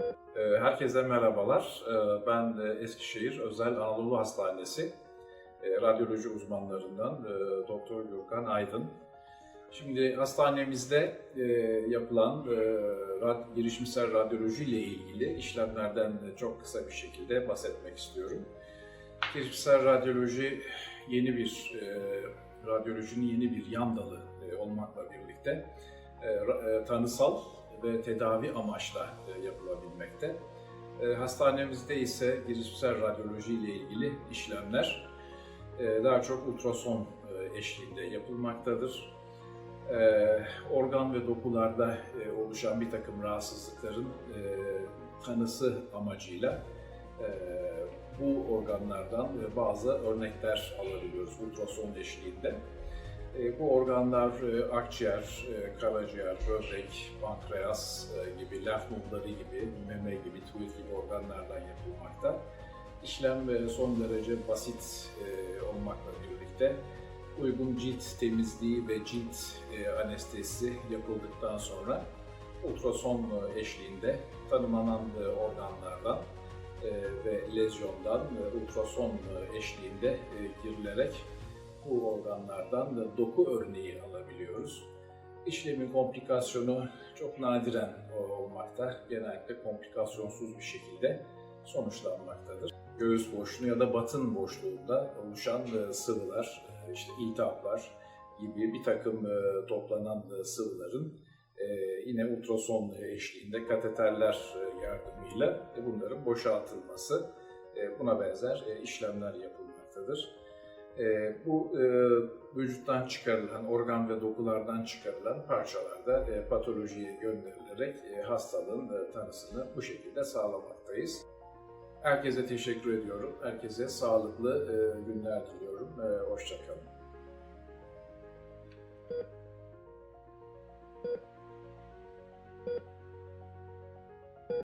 Ee, Herkese merhabalar. Ee, Ben e, Eskişehir Özel Anadolu Hastanesi e, radyoloji uzmanlarından e, Doktor Gürkan Aydın. Şimdi hastanemizde yapılan girişimsel radyoloji ile ilgili işlemlerden de çok kısa bir şekilde bahsetmek istiyorum. Girişimsel radyoloji yeni bir radyolojinin yeni bir yan dalı olmakla birlikte tanısal ve tedavi amaçla e, yapılabilmekte. E, Hastanemizde ise girişimsel radyoloji ile ilgili işlemler e, daha çok ultrason eşliğinde yapılmaktadır. Organ ve dokularda oluşan bir takım rahatsızlıkların tanısı amacıyla bu organlardan bazı örnekler alabiliyoruz ultrason eşliğinde. E, Bu organlar e, akciğer, e, karaciğer, böbrek, pankreas gibi, lenf nodları gibi, meme gibi, tiroid gibi organlardan yapılmakta. İşlem son derece basit e, olmakla birlikte uygun cilt temizliği ve cilt e, anestezisi yapıldıktan sonra ultrason eşliğinde tanımlanan organlardan ve lezyondan ultrason eşliğinde girilerek bu organlardan da doku örneği alabiliyoruz. İşlemin komplikasyonu çok nadiren olmakta. Genellikle komplikasyonsuz bir şekilde sonuçlanmaktadır. Göğüs boşluğu ya da batın boşluğunda oluşan e, sıvılar, e, işte iltihaplar gibi bir takım e, toplanan sıvıların yine ultrason eşliğinde kateterler yardımıyla bunların boşaltılması, buna benzer işlemler yapılmaktadır. E, bu e, vücuttan çıkarılan, organ ve dokulardan çıkarılan parçalarda e, patolojiye gönderilerek e, hastalığın e, tanısını bu şekilde sağlamaktayız. Herkese teşekkür ediyorum. Herkese sağlıklı e, günler diliyorum. E, Hoşçakalın.